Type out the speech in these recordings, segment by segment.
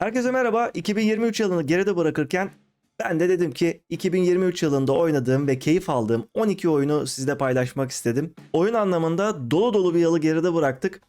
Herkese merhaba. 2023 yılını geride bırakırken ben de dedim ki 2023 yılında oynadığım ve keyif aldığım 12 oyunu sizle paylaşmak istedim. Oyun anlamında dolu dolu bir yılı geride bıraktık.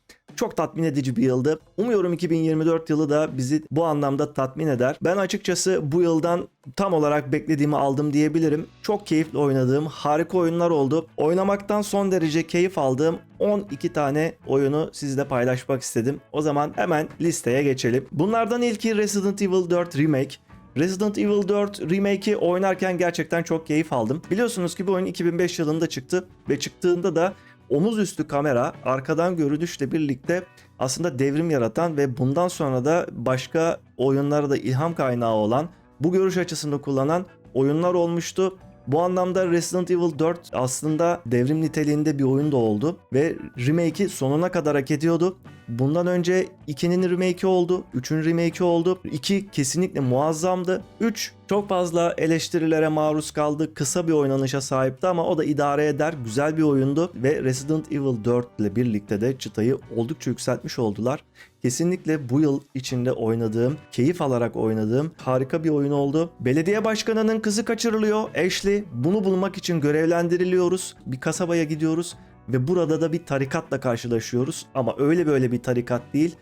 Çok tatmin edici bir yıldı. Umuyorum 2024 yılı da bizi bu anlamda tatmin eder. Ben açıkçası bu yıldan tam olarak beklediğimi aldım diyebilirim. Çok keyifli oynadığım harika oyunlar oldu. Oynamaktan son derece keyif aldığım 12 tane oyunu sizle paylaşmak istedim. O zaman hemen listeye geçelim. Bunlardan ilki Resident Evil 4 Remake. Resident Evil 4 Remake'i oynarken gerçekten çok keyif aldım. Biliyorsunuz ki bu oyun 2005 yılında çıktı ve çıktığında da omuz üstü kamera arkadan görünüşle birlikte aslında devrim yaratan ve bundan sonra da başka oyunlara da ilham kaynağı olan bu görüş açısını kullanan oyunlar olmuştu. Bu anlamda Resident Evil 4 aslında devrim niteliğinde bir oyun da oldu ve remake'i sonuna kadar hak ediyordu. Bundan önce 2'nin remake'i oldu, 3'ün remake'i oldu. 2 kesinlikle muazzamdı. 3 çok fazla eleştirilere maruz kaldı. Kısa bir oynanışa sahipti ama o da idare eder. Güzel bir oyundu ve Resident Evil 4 ile birlikte de çıtayı oldukça yükseltmiş oldular. Kesinlikle bu yıl içinde oynadığım, keyif alarak oynadığım harika bir oyun oldu. Belediye başkanının kızı kaçırılıyor. Ashley bunu bulmak için görevlendiriliyoruz. Bir kasabaya gidiyoruz ve burada da bir tarikatla karşılaşıyoruz. Ama öyle böyle bir tarikat değil.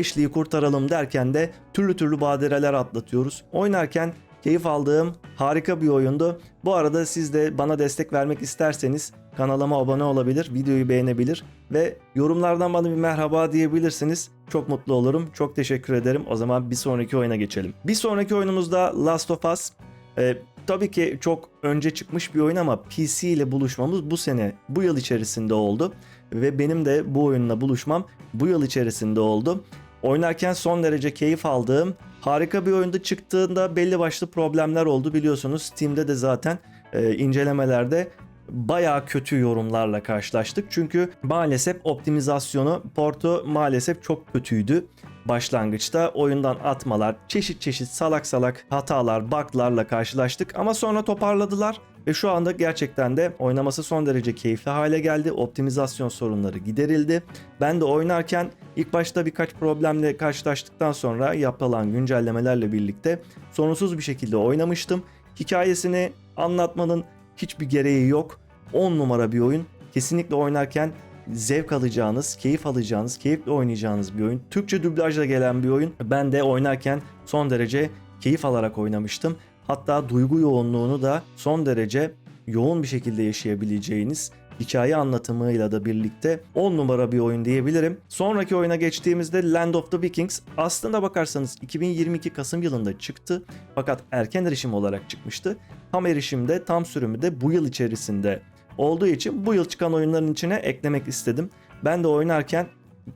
Ashley'i kurtaralım derken de türlü türlü badireler atlatıyoruz. Oynarken keyif aldığım harika bir oyundu. Bu arada siz de bana destek vermek isterseniz kanalıma abone olabilir, videoyu beğenebilir ve yorumlardan bana bir merhaba diyebilirsiniz. Çok mutlu olurum. Çok teşekkür ederim. O zaman bir sonraki oyuna geçelim. Bir sonraki oyunumuzda Last of Us. Ee, tabii ki çok önce çıkmış bir oyun ama PC ile buluşmamız bu sene, bu yıl içerisinde oldu. Ve benim de bu oyunla buluşmam bu yıl içerisinde oldu. Oynarken son derece keyif aldığım harika bir oyunda çıktığında belli başlı problemler oldu biliyorsunuz. Steam'de de zaten e, incelemelerde bayağı kötü yorumlarla karşılaştık. Çünkü maalesef optimizasyonu portu maalesef çok kötüydü. Başlangıçta oyundan atmalar, çeşit çeşit salak salak hatalar, bug'larla karşılaştık ama sonra toparladılar ve şu anda gerçekten de oynaması son derece keyifli hale geldi. Optimizasyon sorunları giderildi. Ben de oynarken ilk başta birkaç problemle karşılaştıktan sonra yapılan güncellemelerle birlikte sorunsuz bir şekilde oynamıştım. Hikayesini anlatmanın hiçbir gereği yok. 10 numara bir oyun. Kesinlikle oynarken zevk alacağınız, keyif alacağınız, keyifle oynayacağınız bir oyun. Türkçe dublajla gelen bir oyun. Ben de oynarken son derece keyif alarak oynamıştım. Hatta duygu yoğunluğunu da son derece yoğun bir şekilde yaşayabileceğiniz hikaye anlatımıyla da birlikte 10 numara bir oyun diyebilirim. Sonraki oyuna geçtiğimizde Land of the Vikings aslında bakarsanız 2022 Kasım yılında çıktı fakat erken erişim olarak çıkmıştı. Tam erişimde tam sürümü de bu yıl içerisinde olduğu için bu yıl çıkan oyunların içine eklemek istedim. Ben de oynarken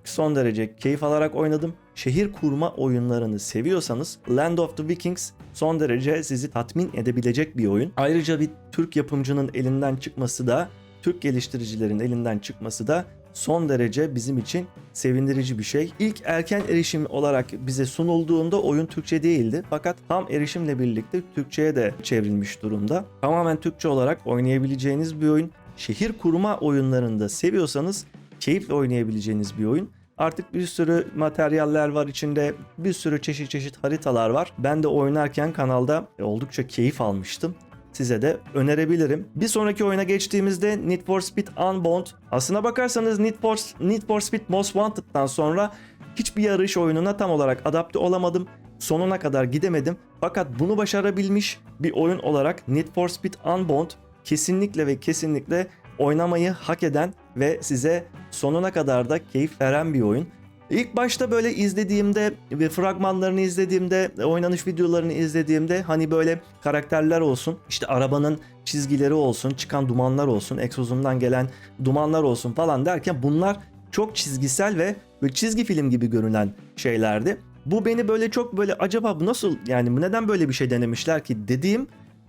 son derece keyif alarak oynadım. Şehir kurma oyunlarını seviyorsanız Land of the Vikings son derece sizi tatmin edebilecek bir oyun. Ayrıca bir Türk yapımcının elinden çıkması da Türk geliştiricilerin elinden çıkması da son derece bizim için sevindirici bir şey. İlk erken erişim olarak bize sunulduğunda oyun Türkçe değildi. Fakat tam erişimle birlikte Türkçe'ye de çevrilmiş durumda. Tamamen Türkçe olarak oynayabileceğiniz bir oyun. Şehir kurma oyunlarında seviyorsanız keyifle oynayabileceğiniz bir oyun. Artık bir sürü materyaller var içinde, bir sürü çeşit çeşit haritalar var. Ben de oynarken kanalda oldukça keyif almıştım size de önerebilirim. Bir sonraki oyuna geçtiğimizde Need for Speed Unbound. Aslına bakarsanız Need for, Need for Speed Most Wanted'dan sonra hiçbir yarış oyununa tam olarak adapte olamadım. Sonuna kadar gidemedim. Fakat bunu başarabilmiş bir oyun olarak Need for Speed Unbound kesinlikle ve kesinlikle oynamayı hak eden ve size sonuna kadar da keyif veren bir oyun. İlk başta böyle izlediğimde ve fragmanlarını izlediğimde, oynanış videolarını izlediğimde hani böyle karakterler olsun, işte arabanın çizgileri olsun, çıkan dumanlar olsun, egzozundan gelen dumanlar olsun falan derken bunlar çok çizgisel ve böyle çizgi film gibi görünen şeylerdi. Bu beni böyle çok böyle acaba bu nasıl yani neden böyle bir şey denemişler ki dediğim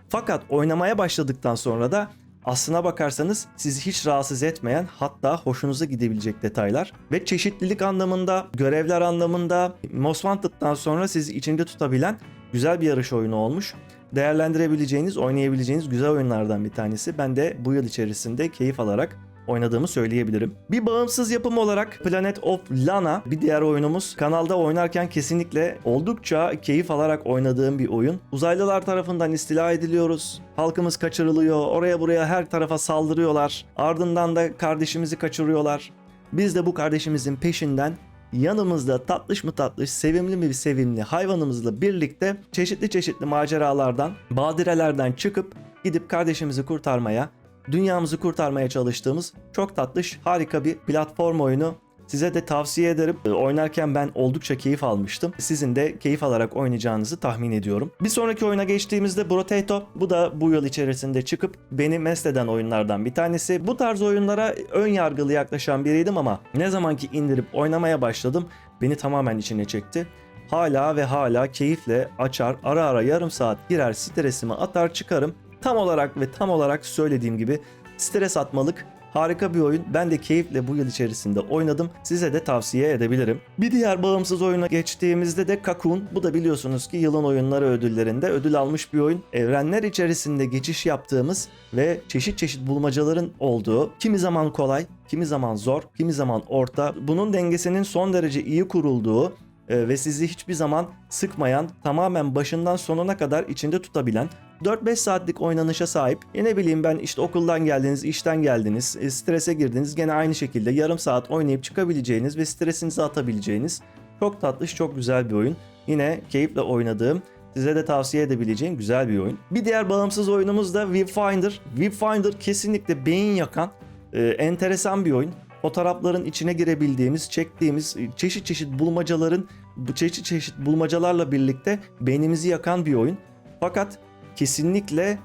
fakat oynamaya başladıktan sonra da aslına bakarsanız sizi hiç rahatsız etmeyen hatta hoşunuza gidebilecek detaylar ve çeşitlilik anlamında, görevler anlamında Most Wanted'dan sonra sizi içinde tutabilen güzel bir yarış oyunu olmuş. Değerlendirebileceğiniz, oynayabileceğiniz güzel oyunlardan bir tanesi. Ben de bu yıl içerisinde keyif alarak oynadığımı söyleyebilirim. Bir bağımsız yapım olarak Planet of Lana bir diğer oyunumuz. Kanalda oynarken kesinlikle oldukça keyif alarak oynadığım bir oyun. Uzaylılar tarafından istila ediliyoruz. Halkımız kaçırılıyor. Oraya buraya her tarafa saldırıyorlar. Ardından da kardeşimizi kaçırıyorlar. Biz de bu kardeşimizin peşinden yanımızda tatlış mı tatlış, sevimli mi sevimli hayvanımızla birlikte çeşitli çeşitli maceralardan, badirelerden çıkıp gidip kardeşimizi kurtarmaya, dünyamızı kurtarmaya çalıştığımız çok tatlış, harika bir platform oyunu. Size de tavsiye ederim. Ee, Oynarken ben oldukça keyif almıştım. Sizin de keyif alarak oynayacağınızı tahmin ediyorum. Bir sonraki oyuna geçtiğimizde Brotato. Bu da bu yıl içerisinde çıkıp beni mest oyunlardan bir tanesi. Bu tarz oyunlara ön yargılı yaklaşan biriydim ama ne zaman ki indirip oynamaya başladım beni tamamen içine çekti. Hala ve hala keyifle açar, ara ara yarım saat girer stresimi atar çıkarım. Tam olarak ve tam olarak söylediğim gibi stres atmalık Harika bir oyun. Ben de keyifle bu yıl içerisinde oynadım. Size de tavsiye edebilirim. Bir diğer bağımsız oyuna geçtiğimizde de Cocoon. Bu da biliyorsunuz ki yılın oyunları ödüllerinde ödül almış bir oyun. Evrenler içerisinde geçiş yaptığımız ve çeşit çeşit bulmacaların olduğu, kimi zaman kolay, kimi zaman zor, kimi zaman orta. Bunun dengesinin son derece iyi kurulduğu e, ve sizi hiçbir zaman sıkmayan, tamamen başından sonuna kadar içinde tutabilen 4-5 saatlik oynanışa sahip. E ne bileyim ben işte okuldan geldiniz, işten geldiniz, e, strese girdiniz. Gene aynı şekilde yarım saat oynayıp çıkabileceğiniz ve stresinizi atabileceğiniz çok tatlış, çok güzel bir oyun. Yine keyifle oynadığım, size de tavsiye edebileceğim güzel bir oyun. Bir diğer bağımsız oyunumuz da Viewfinder. Viewfinder kesinlikle beyin yakan, e, enteresan bir oyun. Fotoğrafların içine girebildiğimiz, çektiğimiz e, çeşit çeşit bulmacaların, bu çeşit çeşit bulmacalarla birlikte beynimizi yakan bir oyun. Fakat kesinlikle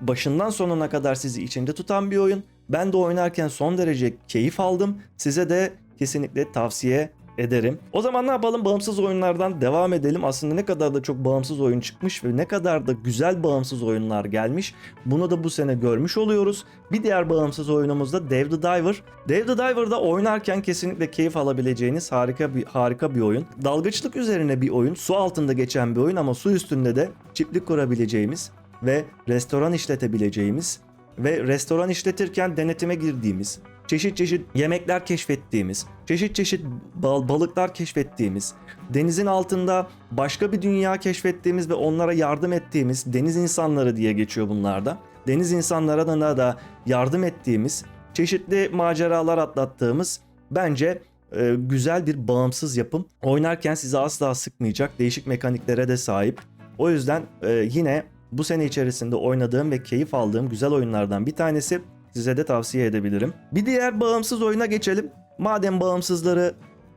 başından sonuna kadar sizi içinde tutan bir oyun. Ben de oynarken son derece keyif aldım. Size de kesinlikle tavsiye ederim. O zaman ne yapalım? Bağımsız oyunlardan devam edelim. Aslında ne kadar da çok bağımsız oyun çıkmış ve ne kadar da güzel bağımsız oyunlar gelmiş. Bunu da bu sene görmüş oluyoruz. Bir diğer bağımsız oyunumuz da Dave the Diver. Dave the Diver'da oynarken kesinlikle keyif alabileceğiniz harika bir harika bir oyun. Dalgıçlık üzerine bir oyun. Su altında geçen bir oyun ama su üstünde de çiftlik kurabileceğimiz ve restoran işletebileceğimiz ve restoran işletirken denetime girdiğimiz, çeşit çeşit yemekler keşfettiğimiz, çeşit çeşit bal- balıklar keşfettiğimiz, denizin altında başka bir dünya keşfettiğimiz ve onlara yardım ettiğimiz deniz insanları diye geçiyor bunlarda. Deniz insanlarına da yardım ettiğimiz, çeşitli maceralar atlattığımız bence e, güzel bir bağımsız yapım. Oynarken sizi asla sıkmayacak değişik mekaniklere de sahip. O yüzden e, yine bu sene içerisinde oynadığım ve keyif aldığım güzel oyunlardan bir tanesi size de tavsiye edebilirim. Bir diğer bağımsız oyuna geçelim. Madem bağımsızları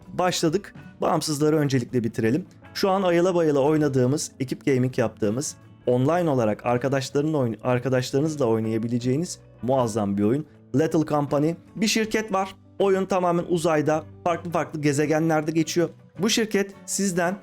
başladık, bağımsızları öncelikle bitirelim. Şu an ayıla bayıla oynadığımız, ekip gaming yaptığımız, online olarak arkadaşlarınla oyn- arkadaşlarınızla oynayabileceğiniz muazzam bir oyun. Little Company. Bir şirket var. Oyun tamamen uzayda, farklı farklı gezegenlerde geçiyor. Bu şirket sizden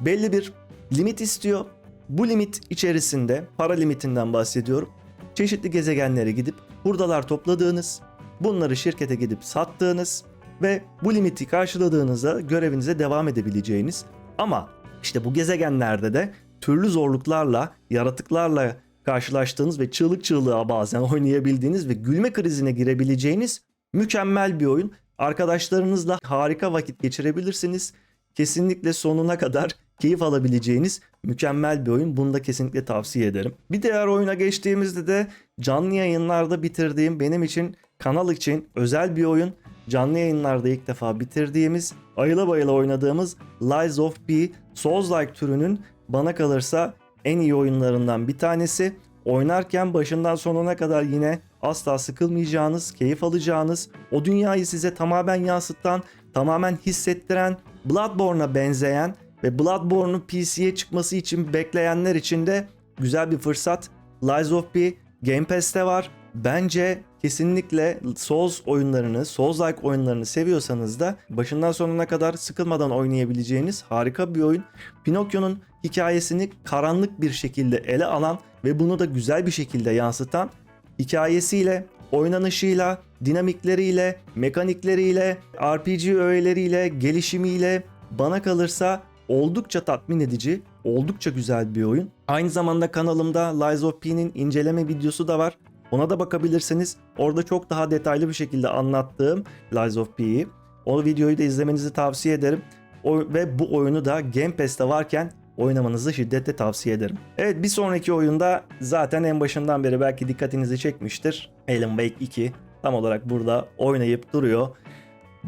belli bir limit istiyor. Bu limit içerisinde para limitinden bahsediyorum. Çeşitli gezegenlere gidip hurdalar topladığınız, bunları şirkete gidip sattığınız ve bu limiti karşıladığınızda görevinize devam edebileceğiniz ama işte bu gezegenlerde de türlü zorluklarla, yaratıklarla karşılaştığınız ve çığlık çığlığa bazen oynayabildiğiniz ve gülme krizine girebileceğiniz mükemmel bir oyun. Arkadaşlarınızla harika vakit geçirebilirsiniz. Kesinlikle sonuna kadar keyif alabileceğiniz mükemmel bir oyun. Bunu da kesinlikle tavsiye ederim. Bir diğer oyuna geçtiğimizde de canlı yayınlarda bitirdiğim benim için kanal için özel bir oyun. Canlı yayınlarda ilk defa bitirdiğimiz, ayıla bayıla oynadığımız Lies of P, Souls-like türünün bana kalırsa en iyi oyunlarından bir tanesi. Oynarken başından sonuna kadar yine asla sıkılmayacağınız, keyif alacağınız, o dünyayı size tamamen yansıtan, tamamen hissettiren, Bloodborne'a benzeyen ve Bloodborne'un PC'ye çıkması için bekleyenler için de güzel bir fırsat. Lies of P Game Pass'te var. Bence kesinlikle Souls oyunlarını, Souls-like oyunlarını seviyorsanız da başından sonuna kadar sıkılmadan oynayabileceğiniz harika bir oyun. Pinokyo'nun hikayesini karanlık bir şekilde ele alan ve bunu da güzel bir şekilde yansıtan hikayesiyle, oynanışıyla, dinamikleriyle, mekanikleriyle, RPG öğeleriyle, gelişimiyle bana kalırsa oldukça tatmin edici, oldukça güzel bir oyun. Aynı zamanda kanalımda Lies of P'nin inceleme videosu da var. Ona da bakabilirsiniz. Orada çok daha detaylı bir şekilde anlattığım Lies of P'yi. O videoyu da izlemenizi tavsiye ederim. O, ve bu oyunu da Game Pass'te varken oynamanızı şiddetle tavsiye ederim. Evet bir sonraki oyunda zaten en başından beri belki dikkatinizi çekmiştir. Alan Wake 2 tam olarak burada oynayıp duruyor.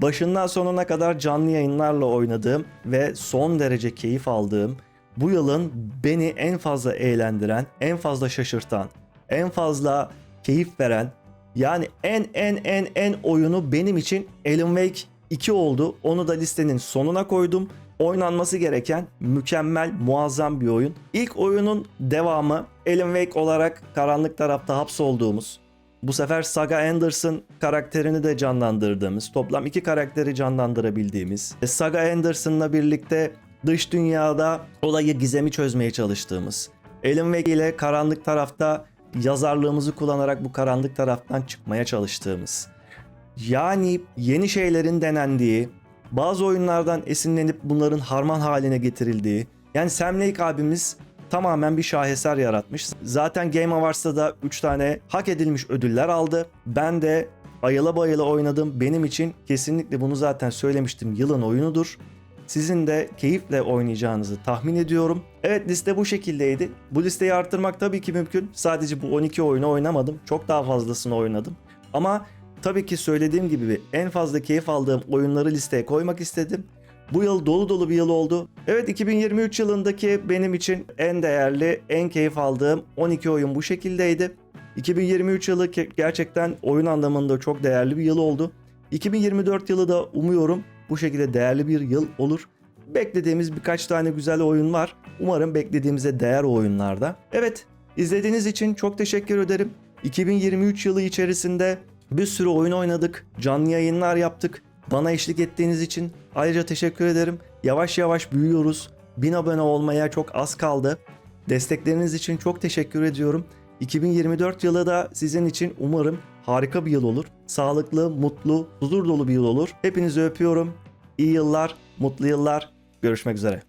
Başından sonuna kadar canlı yayınlarla oynadığım ve son derece keyif aldığım, bu yılın beni en fazla eğlendiren, en fazla şaşırtan, en fazla keyif veren, yani en en en en oyunu benim için Alan Wake 2 oldu. Onu da listenin sonuna koydum. Oynanması gereken mükemmel, muazzam bir oyun. İlk oyunun devamı Alan Wake olarak karanlık tarafta hapsolduğumuz, bu sefer Saga Anderson karakterini de canlandırdığımız, toplam iki karakteri canlandırabildiğimiz, e, Saga Anderson'la birlikte dış dünyada olayı gizemi çözmeye çalıştığımız, Alan Wake ile karanlık tarafta yazarlığımızı kullanarak bu karanlık taraftan çıkmaya çalıştığımız, yani yeni şeylerin denendiği, bazı oyunlardan esinlenip bunların harman haline getirildiği, yani Sam Lake abimiz tamamen bir şaheser yaratmış. Zaten Game Awards'ta da 3 tane hak edilmiş ödüller aldı. Ben de ayıla bayıla oynadım. Benim için kesinlikle bunu zaten söylemiştim. Yılın oyunudur. Sizin de keyifle oynayacağınızı tahmin ediyorum. Evet liste bu şekildeydi. Bu listeyi arttırmak tabii ki mümkün. Sadece bu 12 oyunu oynamadım. Çok daha fazlasını oynadım. Ama tabii ki söylediğim gibi en fazla keyif aldığım oyunları listeye koymak istedim. Bu yıl dolu dolu bir yıl oldu. Evet 2023 yılındaki benim için en değerli, en keyif aldığım 12 oyun bu şekildeydi. 2023 yılı gerçekten oyun anlamında çok değerli bir yıl oldu. 2024 yılı da umuyorum bu şekilde değerli bir yıl olur. Beklediğimiz birkaç tane güzel oyun var. Umarım beklediğimize değer oyunlarda. Evet, izlediğiniz için çok teşekkür ederim. 2023 yılı içerisinde bir sürü oyun oynadık, canlı yayınlar yaptık. Bana eşlik ettiğiniz için ayrıca teşekkür ederim. Yavaş yavaş büyüyoruz. 1000 abone olmaya çok az kaldı. Destekleriniz için çok teşekkür ediyorum. 2024 yılı da sizin için umarım harika bir yıl olur. Sağlıklı, mutlu, huzur dolu bir yıl olur. Hepinizi öpüyorum. İyi yıllar, mutlu yıllar. Görüşmek üzere.